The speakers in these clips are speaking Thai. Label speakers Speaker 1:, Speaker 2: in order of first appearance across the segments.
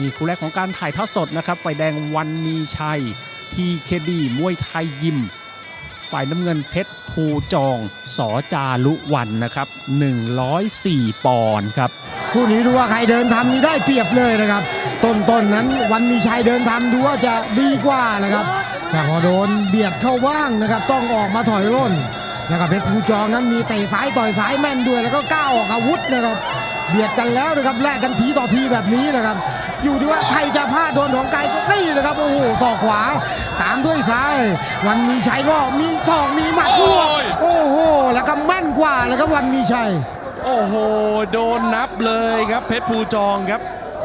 Speaker 1: นี่คู่แรกของการถ่ายทอดสดนะครับฝ่ายแดงวันมีชัยทีเคดีมวยไทยยิม ฝ่ายน้ำเงินเพชรภูจองสอจารุวันนะครับ 104 ปอนด์ครับ
Speaker 2: คู่นี้ดูว่าใครเดินทำนี่ได้เปรียบเลยนะครับ ต้นๆนนั้นวันมีชัยเดินทำดูว่าจะดีกว่านะครับ แต่พอโดนเบียดเข้าว่างนะครับ ต้องออกมาถอยร่นนะครับเพชรภูจองนั้นมีเตะซ้ายต่อยซ้ายแม่นด้วยแล้วก็ก้าวออกอาวุธนะครับ เบียดกันแล้วนะครับแลกกันทีต่อทีแบบนี้นะครับ อยู่ที่ว่าใครจะพลาดโดนของไกลก็นี่นะครับโอ้โหศอกขวา ตามด้วยซ้าย วันมีชัยก็มีศอกมีหมัดด้วย
Speaker 3: โอ้ย
Speaker 2: โอ้โหแล้วก็แม่นกว่าแล้วครับวันมีชัย
Speaker 3: โอ้โห โดนนับเลยครับเพชรภูจองครับ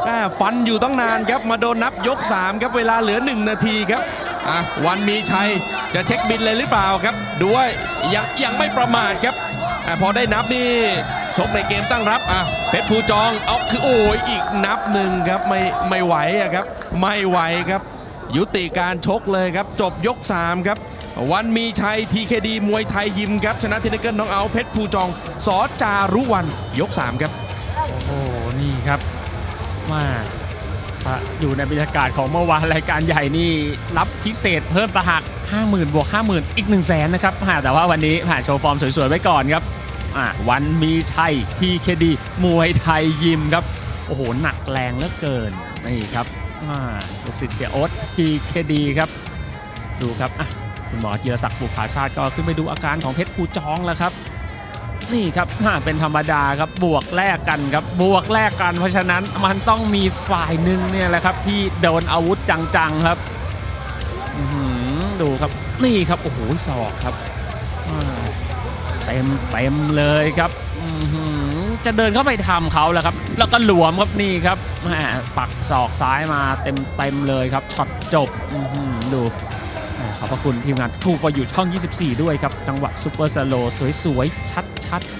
Speaker 3: อ่าฟันอยู่ต้องนานครับมาโดนนับยก 3 ครับเวลาเหลือ 1 นาทีครับอะวันมีชัยจะเช็คบินเลยหรือเปล่าครับดูว่ายังยังไม่ประมาทครับอะ พอได้นับนี่ชกในเกมตั้งรับอะเพชรภูจองเอาคือโอ้ยอีกนับหนึ่งครับไม่ไม่ไหวอะครับ ไม่ไหวครับ ยุติการชกเลยครับ จบยก 3 ครับ วันมีชัย TKD มวยไทยยิมครับ ชนะเทนนิเกิลน้องเอาเพชรภูจองสอจารุวันยก 3 ครับ
Speaker 1: โอ้โหนี่ครับมาถ้า อยู่ในบรรยากาศของเมื่อวานรายการใหญ่นี่รับพิเศษเพิ่มตะหัก 50,000บวก50,000 อีก 1 0 0 0 0แสนนะครับอ่าแต่ว่าวันนี้ผ่านโชว์ฟอร์มสวยๆ ไว้ก่อนครับอ่าวันมีชัยทีเคดีมวยไทยยิมครับ โอ้โห หนักแรงเหลือเกิน นี่ครับอ่าลูกศิษย์เสียโอ๊ตทีเคดีครับ ดูครับอะคุณหมอจิรศักดิ์บุภาชาติก็ขึ้นไปดูอาการของเพชรภูจองแล้วครับ นี่ครับเป็นธรรมดาครับบวกแลกกันครับบวกแลกกัน เพราะฉะนั้นมันต้องมีฝ่ายหนึ่งเนี่ยแหละครับที่โดนอาวุธจังๆครับดูครับนี่ครับโอ้โหศอกครับเต็มเต็มเลยครับจะเดินเข้าไปทำเขาแล้วครับ แล้วก็หลวมครับนี่ครับปักศอกซ้ายมาเต็มเต็มเลยครับช็อตจบดู ขอบพระคุณทีมงาน True for You ช่อง 24 ด้วยครับ จังหวะซุปเปอร์สโลสวยๆ ชัดๆ